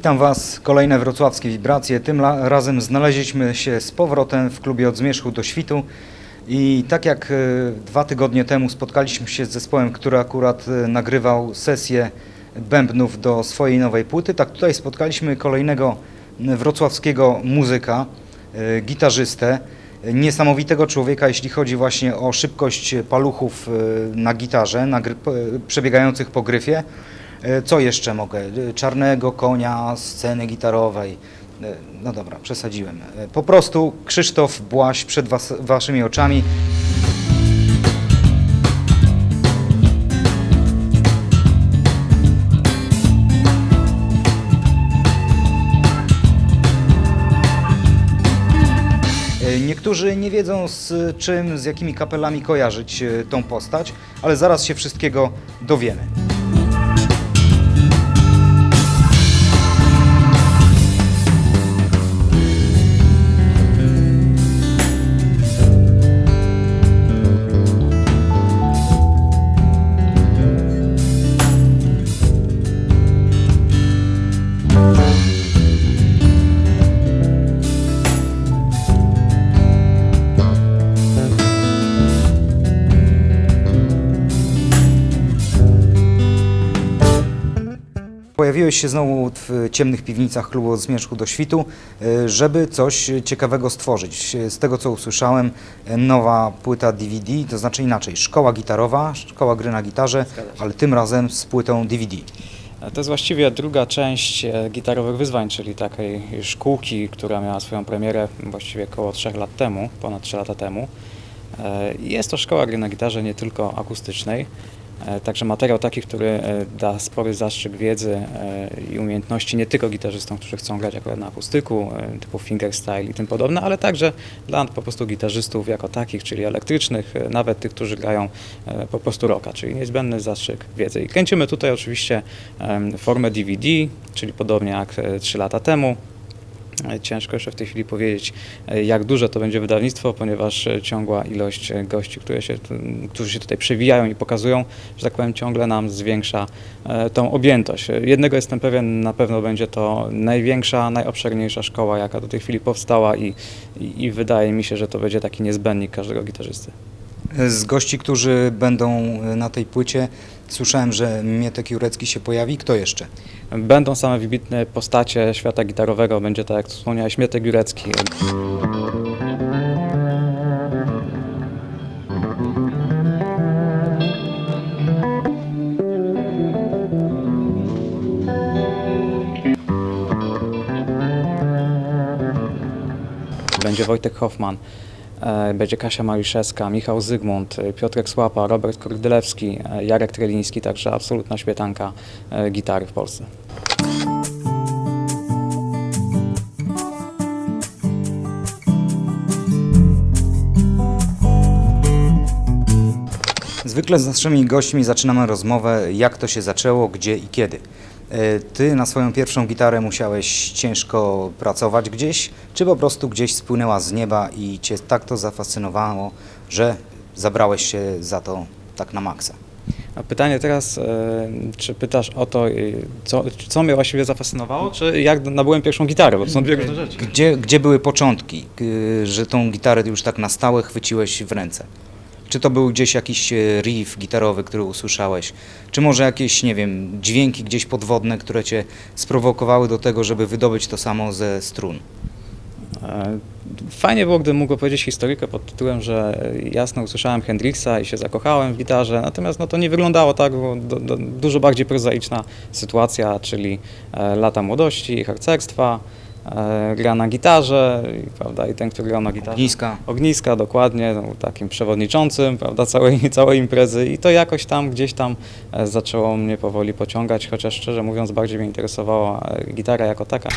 Witam Was, kolejne wrocławskie wibracje. Tym razem znaleźliśmy się z powrotem w klubie Od Zmierzchu do Świtu. I tak jak e, dwa tygodnie temu spotkaliśmy się z zespołem, który akurat e, nagrywał sesję bębnów do swojej nowej płyty, tak tutaj spotkaliśmy kolejnego wrocławskiego muzyka, e, gitarzystę, niesamowitego człowieka, jeśli chodzi właśnie o szybkość paluchów na gitarze, na przebiegających po gryfie. E, Co jeszcze mogę? E, Czarnego konia, sceny gitarowej. E, No dobra, przesadziłem. Po prostu Krzysztof Błaś przed was, waszymi oczami. Niektórzy nie wiedzą z czym, z jakimi kapelami kojarzyć tą postać, ale zaraz się wszystkiego dowiemy. Pojawiłeś się znowu w ciemnych piwnicach klubu od Zmierzchu do Świtu, e, żeby coś ciekawego stworzyć. Z tego co usłyszałem, e, nowa płyta DVD, to znaczy inaczej, szkoła gitarowa, szkoła gry na gitarze, ale tym razem z płytą DVD. To jest właściwie druga część e, gitarowych wyzwań, czyli takiej szkółki, która miała swoją premierę właściwie około 3 lat temu, ponad 3 lata temu. Jest to szkoła gry na gitarze nie tylko akustycznej, także materiał taki, który e, da spory zastrzyk wiedzy e, i umiejętności nie tylko gitarzystom, którzy chcą grać akurat na akustyku, e, typu fingerstyle i tym podobne, ale także dla po prostu gitarzystów jako takich, czyli elektrycznych, e, nawet tych, którzy grają e, po prostu rocka, czyli niezbędny zastrzyk wiedzy. I kręcimy tutaj oczywiście formę DVD, czyli podobnie jak 3 lata temu. E, Ciężko jeszcze w tej chwili powiedzieć, e, jak duże to będzie wydawnictwo, ponieważ e, ciągła ilość gości, które się, którzy się tutaj przewijają i pokazują, że tak powiem, ciągle nam zwiększa tą objętość. Jednego jestem pewien, na pewno będzie to największa, najobszerniejsza szkoła, jaka do tej chwili powstała i, i, i wydaje mi się, że to będzie taki niezbędnik każdego gitarzysty. Z gości, którzy będą na tej płycie, słyszałem, że Mietek Jurecki się pojawi. Kto jeszcze? Będą same wybitne postacie świata gitarowego, będzie tak jak wspomniałeś, Mietek Jurecki, będzie Wojtek Hoffman, będzie Kasia Maliszewska, Michał Zygmunt, e, Piotrek Słapa, Robert Kordylewski, e, Jarek Treliński, także absolutna śmietanka e, gitary w Polsce. Zwykle z naszymi gośćmi zaczynamy rozmowę, jak to się zaczęło, gdzie i kiedy. E, Ty na swoją pierwszą gitarę musiałeś ciężko pracować gdzieś, czy po prostu gdzieś spłynęła z nieba i Cię tak to zafascynowało, że zabrałeś się za to tak na maksa? A pytanie teraz, e, czy pytasz o to, e, co, co mnie właściwie zafascynowało, czy jak nabyłem pierwszą gitarę, bo to są dwie różne rzeczy. Gdzie, gdzie były początki, że tą gitarę już tak na stałe chwyciłeś w ręce? Czy to był gdzieś jakiś e, riff gitarowy, który usłyszałeś? Czy może jakieś, nie wiem, dźwięki gdzieś podwodne, które cię sprowokowały do tego, żeby wydobyć to samo ze strun? E, Fajnie było, gdybym mógł powiedzieć historykę pod tytułem, że jasno usłyszałem Hendrixa i się zakochałem w gitarze, natomiast no, to nie wyglądało tak, bo do, do, dużo bardziej prozaiczna sytuacja, czyli e, lata młodości, harcerstwa, gra na gitarze, i, prawda, i ten, który grał na gitarze. Ogniska? Ogniska, dokładnie, no, takim przewodniczącym, prawda, całej, całej imprezy i to jakoś tam, gdzieś tam e, zaczęło mnie powoli pociągać, chociaż szczerze mówiąc bardziej mnie interesowała e, gitara jako taka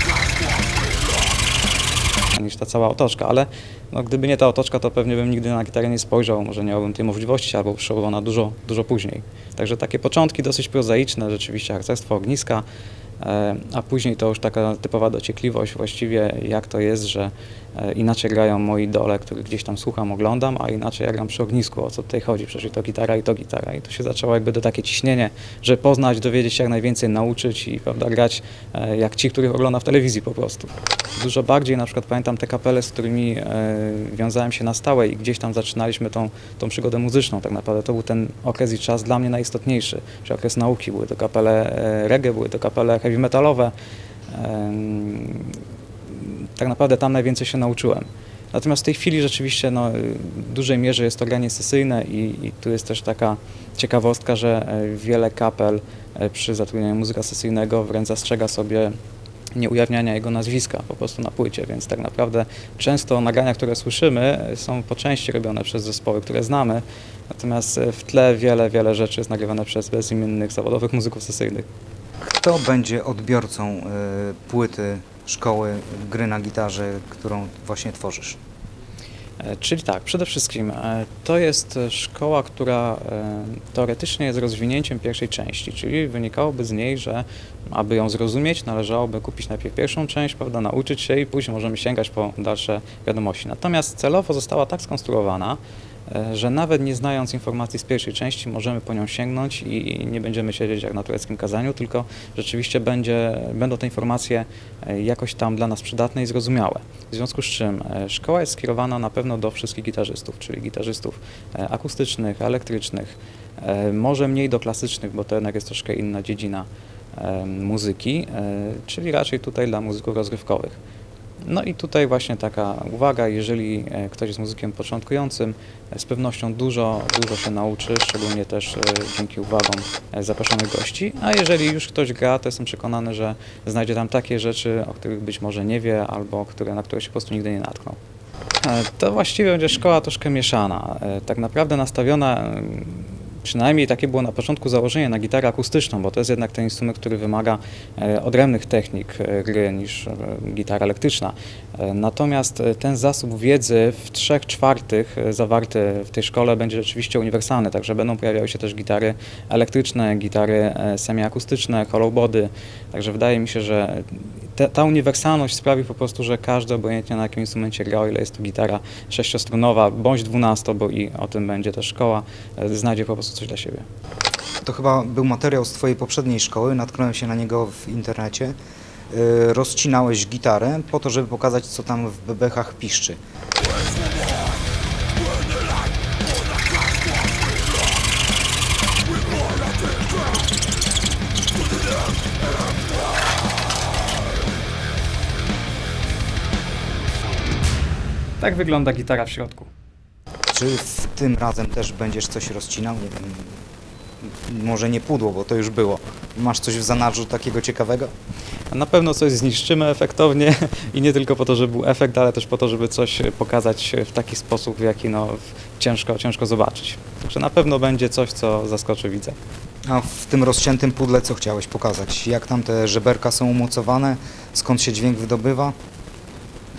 niż ta cała otoczka, ale no, gdyby nie ta otoczka, to pewnie bym nigdy na gitarę nie spojrzał, może nie miałbym tej możliwości, albo przyszła ona dużo, dużo później. Także takie początki dosyć prozaiczne, rzeczywiście harcerstwo, ogniska, e, a później to już taka typowa dociekliwość właściwie, jak to jest, że e, inaczej grają moi idole, których gdzieś tam słucham, oglądam, a inaczej ja gram przy ognisku, o co tutaj chodzi, przecież to gitara i to gitara. I to się zaczęło jakby do takie ciśnienie, że poznać, dowiedzieć się jak najwięcej, nauczyć i prawda, grać e, jak ci, których ogląda w telewizji po prostu. Dużo bardziej na przykład pamiętam te kapele, z którymi e, wiązałem się na stałe i gdzieś tam zaczynaliśmy tą, tą przygodę muzyczną. Tak naprawdę to był ten okres i czas dla mnie najistotniejszy, czy okres nauki. Były to kapele e, reggae, były to kapele heavy metalowe. Tak naprawdę tam najwięcej się nauczyłem. Natomiast w tej chwili rzeczywiście no, w dużej mierze jest to granie sesyjne i, i tu jest też taka ciekawostka, że e, wiele kapel e, przy zatrudnianiu muzyka sesyjnego wręcz zastrzega sobie nieujawniania jego nazwiska po prostu na płycie, więc tak naprawdę często nagrania, które słyszymy e, są po części robione przez zespoły, które znamy, natomiast w tle wiele, wiele rzeczy jest nagrywane przez bezimiennych zawodowych muzyków sesyjnych. Kto będzie odbiorcą y, płyty szkoły gry na gitarze, którą właśnie tworzysz? E, Czyli tak, przede wszystkim e, to jest szkoła, która e, teoretycznie jest rozwinięciem pierwszej części, czyli wynikałoby z niej, że aby ją zrozumieć, należałoby kupić najpierw pierwszą część, prawda, nauczyć się i później możemy sięgać po dalsze wiadomości. Natomiast celowo została tak skonstruowana, że nawet nie znając informacji z pierwszej części możemy po nią sięgnąć i nie będziemy siedzieć jak na tureckim kazaniu, tylko rzeczywiście będzie, będą te informacje e, jakoś tam dla nas przydatne i zrozumiałe. W związku z czym e, szkoła jest skierowana na pewno do wszystkich gitarzystów, czyli gitarzystów e, akustycznych, elektrycznych, e, może mniej do klasycznych, bo to jednak jest troszkę inna dziedzina e, muzyki, e, czyli raczej tutaj dla muzyków rozrywkowych. No i tutaj właśnie taka uwaga, jeżeli e, ktoś jest muzykiem początkującym, e, z pewnością dużo, dużo się nauczy, szczególnie też e, dzięki uwagom zaproszonych gości, a jeżeli już ktoś gra, to jestem przekonany, że znajdzie tam takie rzeczy, o których być może nie wie, albo które, na które się po prostu nigdy nie natknął. To właściwie będzie szkoła troszkę mieszana, tak naprawdę nastawiona, przynajmniej takie było na początku założenie na gitarę akustyczną, bo to jest jednak ten instrument, który wymaga e, odrębnych technik e, gry niż e, gitara elektryczna. Natomiast ten zasób wiedzy w trzech czwartych zawarty w tej szkole będzie rzeczywiście uniwersalny, także będą pojawiały się też gitary elektryczne, gitary semiakustyczne, hollowbody, także wydaje mi się, że ta uniwersalność sprawi po prostu, że każdy obojętnie na jakim instrumencie grał, ile jest to gitara sześciostrunowa bądź dwunasto, bo i o tym będzie też szkoła, znajdzie po prostu coś dla siebie. To chyba był materiał z Twojej poprzedniej szkoły, natknąłem się na niego w internecie. Y, Rozcinałeś gitarę po to, żeby pokazać, co tam w bebechach piszczy. Tak wygląda gitara w środku. Czy w tym razem też będziesz coś rozcinał? Nie wiem, może nie pudło, bo to już było. Masz coś w zanadrzu takiego ciekawego? Na pewno coś zniszczymy efektownie i nie tylko po to, żeby był efekt, ale też po to, żeby coś pokazać w taki sposób, w jaki no, ciężko, ciężko zobaczyć. Także na pewno będzie coś, co zaskoczy widza. A w tym rozciętym pudle co chciałeś pokazać? Jak tam te żeberka są umocowane? Skąd się dźwięk wydobywa?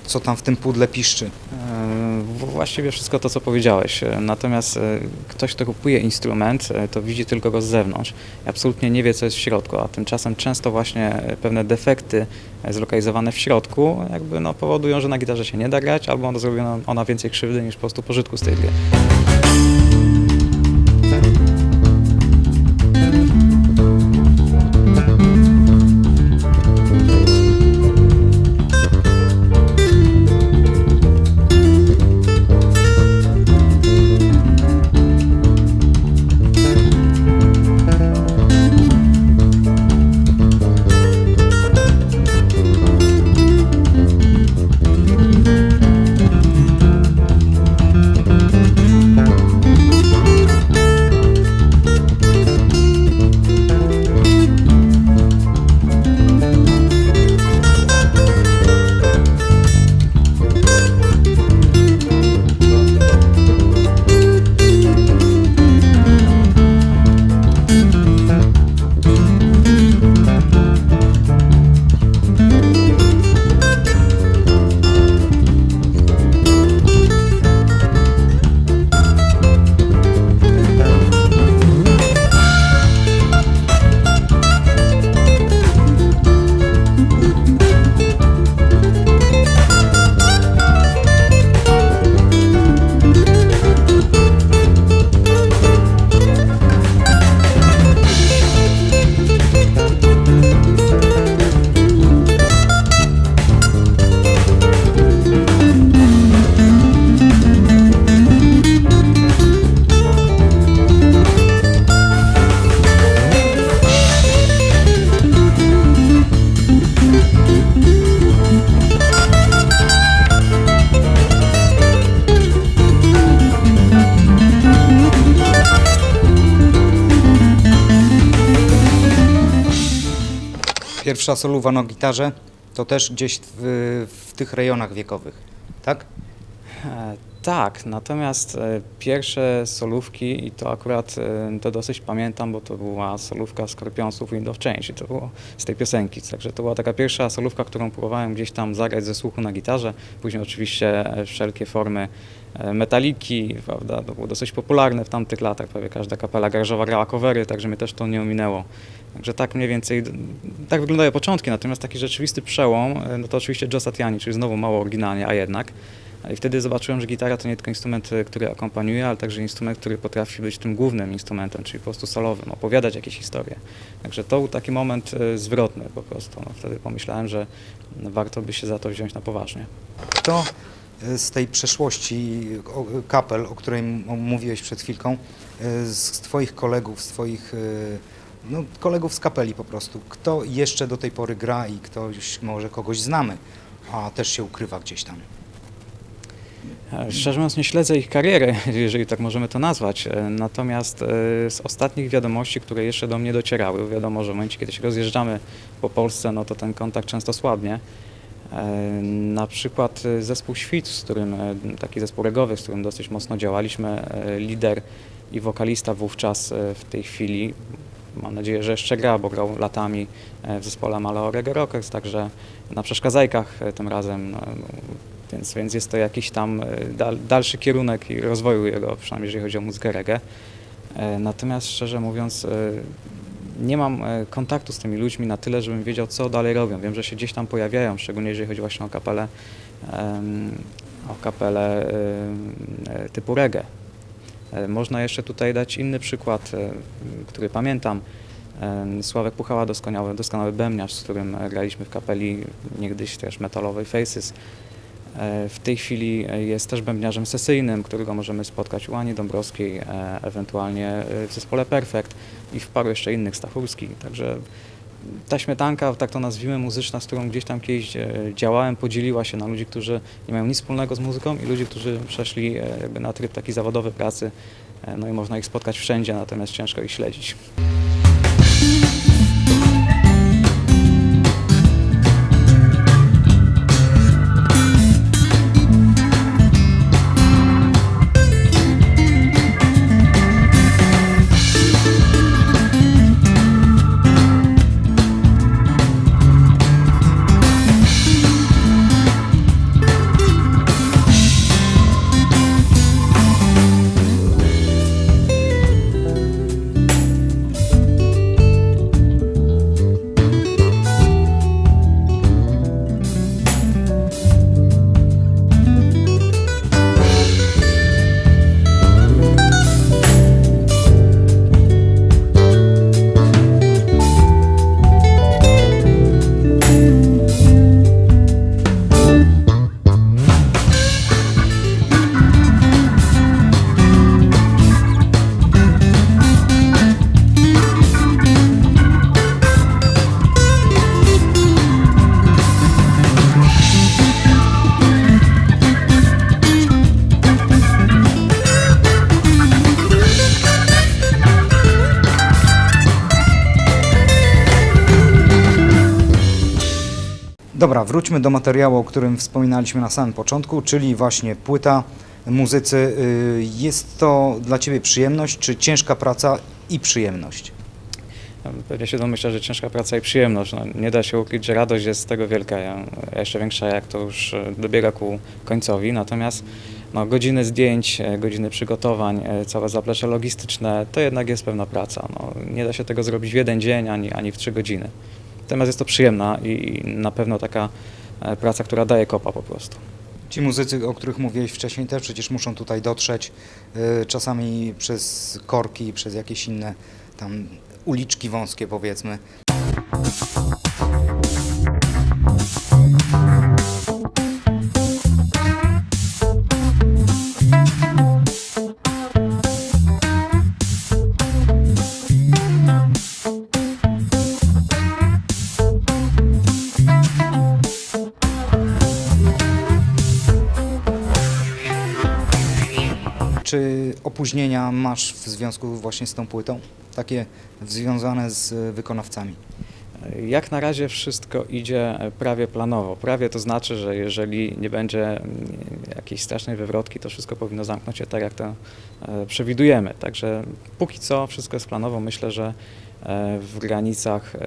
Co tam w tym pudle piszczy? E, Właściwie wszystko to, co powiedziałeś. E, Natomiast e, ktoś, kto kupuje instrument, to widzi tylko go z zewnątrz. Absolutnie nie wie, co jest w środku, a tymczasem często właśnie pewne defekty zlokalizowane w środku jakby no, powodują, że na gitarze się nie da grać, albo ona zrobi ona- ona więcej krzywdy niż po prostu pożytku z tej gry. Pierwsza soluwa na gitarze to też gdzieś w, w tych rejonach wiekowych, tak? E, Tak, natomiast e, pierwsze solówki, i to akurat e, to dosyć pamiętam, bo to była solówka Skorpionsów Wind of Change to było z tej piosenki. Także to była taka pierwsza solówka, którą próbowałem gdzieś tam zagrać ze słuchu na gitarze. Później oczywiście wszelkie formy metaliki, prawda, to było dosyć popularne w tamtych latach. Prawie każda kapela garażowa grała covery, także mnie też to nie ominęło. Także tak mniej więcej, tak wyglądają początki, natomiast taki rzeczywisty przełom, no to oczywiście Joe Satriani, czyli znowu mało oryginalnie, a jednak. I wtedy zobaczyłem, że gitara to nie tylko instrument, e, który akompaniuje, ale także instrument, który potrafi być tym głównym instrumentem, czyli po prostu solowym, opowiadać jakieś historie. Także to był taki moment e, zwrotny po prostu. No, wtedy pomyślałem, że warto by się za to wziąć na poważnie. Kto e, z tej przeszłości kapel, o której mówiłeś przed chwilką, z Twoich kolegów, z Twoich no, kolegów z kapeli po prostu, kto jeszcze do tej pory gra i ktoś, może kogoś znamy, a też się ukrywa gdzieś tam? Szczerze mówiąc, nie śledzę ich kariery, jeżeli tak możemy to nazwać. E, Natomiast e, z ostatnich wiadomości, które jeszcze do mnie docierały, wiadomo, że w momencie, kiedy się rozjeżdżamy po Polsce, no to ten kontakt często słabnie. E, Na przykład zespół Świt, z którym, taki zespół regowy, z którym dosyć mocno działaliśmy, lider i wokalista wówczas w tej chwili, mam nadzieję, że jeszcze gra, bo grał latami w zespole Maleo Reggae Rockers, także na przeszkadzajkach tym razem, więc, więc jest to jakiś tam e, dal, dalszy kierunek i rozwoju jego, przynajmniej jeżeli chodzi o muzykę reggae. E, Natomiast szczerze mówiąc, e, nie mam kontaktu z tymi ludźmi na tyle, żebym wiedział, co dalej robią. Wiem, że się gdzieś tam pojawiają, szczególnie jeżeli chodzi właśnie o kapelę, o kapelę typu reggae. Można jeszcze tutaj dać inny przykład, który pamiętam. Sławek Puchała, doskonały, doskonały bębniarz, z którym graliśmy w kapeli niegdyś też metalowej Faces. E, W tej chwili e, jest też bębniarzem sesyjnym, którego możemy spotkać u Ani Dąbrowskiej, e, ewentualnie w zespole Perfect i w paru jeszcze innych, Stachurski. Także ta śmietanka, tak to nazwijmy, muzyczna, z którą gdzieś tam kiedyś działałem, podzieliła się na ludzi, którzy nie mają nic wspólnego z muzyką i ludzi, którzy przeszli na tryb taki zawodowy pracy. No i można ich spotkać wszędzie, natomiast ciężko ich śledzić. Wróćmy do materiału, o którym wspominaliśmy na samym początku, czyli właśnie płyta muzycy. Y, Jest to dla Ciebie przyjemność, czy ciężka praca i przyjemność? Pewnie się domyśla, że ciężka praca i przyjemność. No, nie da się ukryć, że radość jest z tego wielka, jeszcze większa jak to już e, dobiega ku końcowi. Natomiast no, godziny zdjęć, e, godziny przygotowań, e, całe zaplecze logistyczne, to jednak jest pewna praca. No, nie da się tego zrobić w jeden dzień ani, ani w trzy godziny. Natomiast jest to przyjemna i na pewno taka e, praca, która daje kopa po prostu. Ci muzycy, o których mówiłeś wcześniej, też przecież muszą tutaj dotrzeć, y, czasami przez korki, przez jakieś inne tam uliczki wąskie powiedzmy. Czy opóźnienia masz w związku właśnie z tą płytą? Takie związane z wykonawcami? Jak na razie wszystko idzie prawie planowo. Prawie to znaczy, że jeżeli nie będzie mm, jakiejś strasznej wywrotki, to wszystko powinno zamknąć się tak, jak to e, przewidujemy. Także póki co wszystko jest planowo. Myślę, że w granicach e,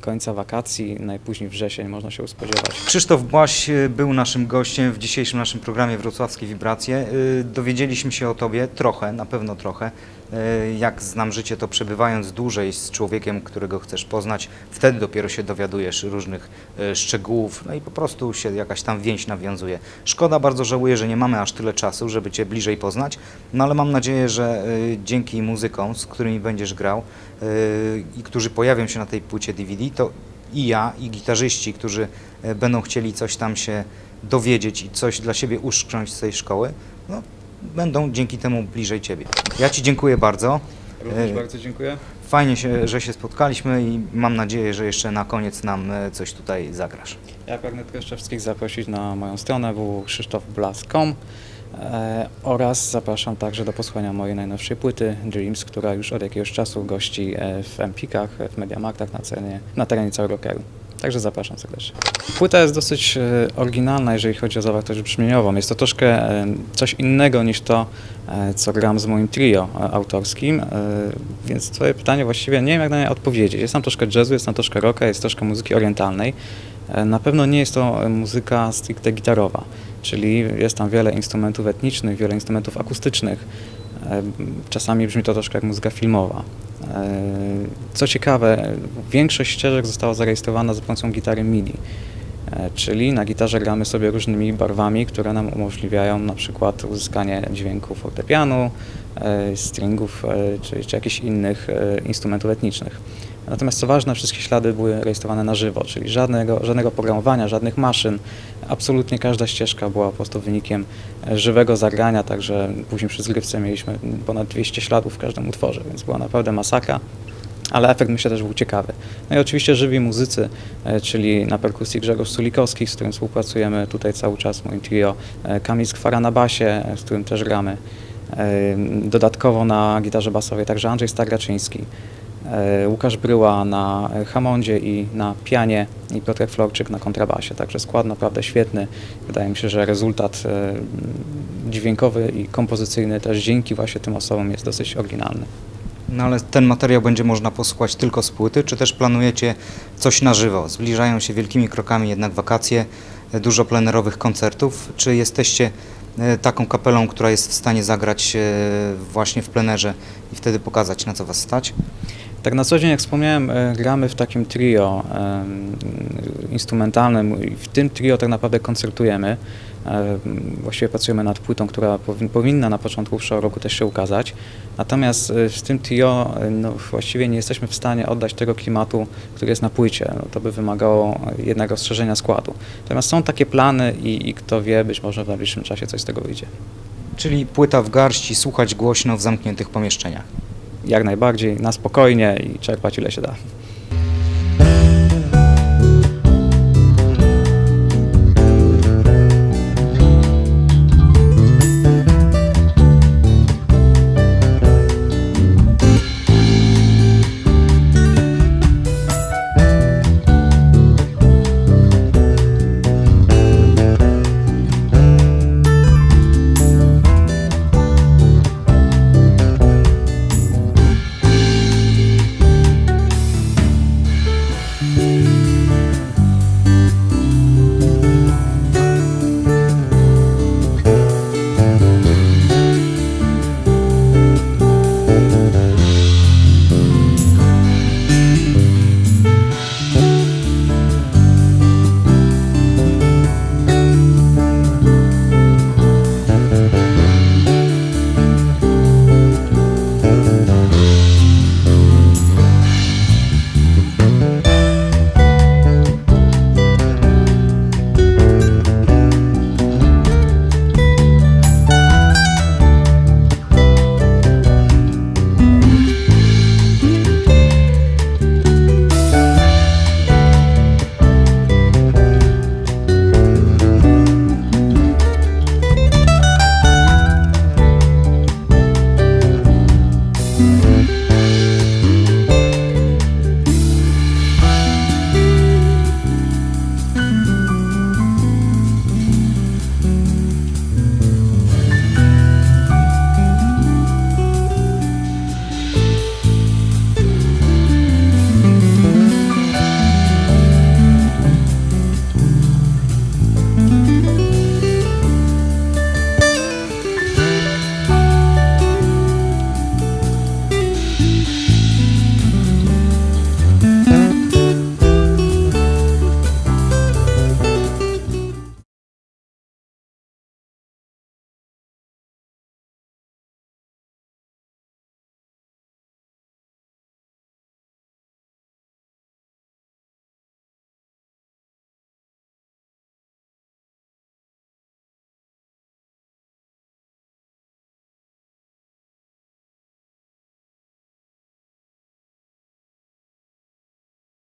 końca wakacji, najpóźniej wrzesień można się spodziewać. Krzysztof Błaś y, był naszym gościem w dzisiejszym naszym programie Wrocławskie Wibracje. Dowiedzieliśmy się o Tobie trochę, na pewno trochę. Y, Jak znam życie, to przebywając dłużej z człowiekiem, którego chcesz poznać, wtedy dopiero się dowiadujesz różnych y, szczegółów, no i po prostu się jakaś tam więź nawiązuje. Szkoda, bardzo żałuję, że nie mamy aż tyle czasu, żeby Cię bliżej poznać, no ale mam nadzieję, że y, dzięki muzykom, z którymi będziesz grał i którzy pojawią się na tej płycie DVD, to i ja, i gitarzyści, którzy e, będą chcieli coś tam się dowiedzieć i coś dla siebie uszcząć z tej szkoły, no, będą dzięki temu bliżej Ciebie. Ja Ci dziękuję bardzo. Również E, bardzo dziękuję. Fajnie, się, że się spotkaliśmy i mam nadzieję, że jeszcze na koniec nam e, coś tutaj zagrasz. Ja pragnę tylko jeszcze wszystkich zaprosić na moją stronę www.krzysztofblas.com e, oraz zapraszam także do posłuchania mojej najnowszej płyty Dreams, która już od jakiegoś czasu gości w Empikach, w Mediamarktach na, cenie, na terenie całego kraju. Także zapraszam serdecznie. Płyta jest dosyć e, oryginalna, jeżeli chodzi o zawartość brzmieniową. Jest to troszkę e, coś innego niż to, e, co gram z moim trio autorskim, więc twoje pytanie właściwie nie wiem jak na nie odpowiedzieć. Jest tam troszkę jazzu, jest tam troszkę rocka, jest troszkę muzyki orientalnej. Na pewno nie jest to muzyka stricte gitarowa, czyli jest tam wiele instrumentów etnicznych, wiele instrumentów akustycznych. Czasami brzmi to troszkę jak muzyka filmowa. E, Co ciekawe, większość ścieżek została zarejestrowana za pomocą gitary MIDI, czyli na gitarze gramy sobie różnymi barwami, które nam umożliwiają na przykład uzyskanie dźwięku fortepianu, e, stringów e, czy, czy jakichś innych e, instrumentów etnicznych. Natomiast co ważne, wszystkie ślady były rejestrowane na żywo, czyli żadnego, żadnego programowania, żadnych maszyn. Absolutnie każda ścieżka była po prostu wynikiem e, żywego zagrania, także później przy zgrywce mieliśmy ponad 200 śladów w każdym utworze, więc była naprawdę masakra. Ale efekt myślę też był ciekawy. No i oczywiście żywi muzycy, e, czyli na perkusji Grzegorz Sulikowski, z którym współpracujemy tutaj cały czas moim trio, e, Kamil Skwara na basie, e, z którym też gramy. Dodatkowo na gitarze basowej także Andrzej Stagraczyński, Łukasz Bryła na Hamondzie i na pianie i Piotrek Florczyk na kontrabasie. Także skład naprawdę świetny. Wydaje mi się, że rezultat dźwiękowy i kompozycyjny też dzięki właśnie tym osobom jest dosyć oryginalny. No ale ten materiał będzie można posłuchać tylko z płyty, czy też planujecie coś na żywo? Zbliżają się wielkimi krokami jednak wakacje, e, dużo plenerowych koncertów. Czy jesteście e, taką kapelą, która jest w stanie zagrać e, właśnie w plenerze i wtedy pokazać, na co Was stać? Tak na co dzień, jak wspomniałem, gramy w takim trio instrumentalnym i w tym trio tak naprawdę koncertujemy. E, Właściwie pracujemy nad płytą, która powi- powinna na początku przyszłego roku też się ukazać. Natomiast e, w tym trio e, no, właściwie nie jesteśmy w stanie oddać tego klimatu, który jest na płycie. No, to by wymagało jednak rozszerzenia składu. Natomiast są takie plany i, i kto wie, być może w najbliższym czasie coś z tego wyjdzie. Czyli płyta w garści, słuchać głośno w zamkniętych pomieszczeniach. Jak najbardziej, na spokojnie i czerpać ile się da.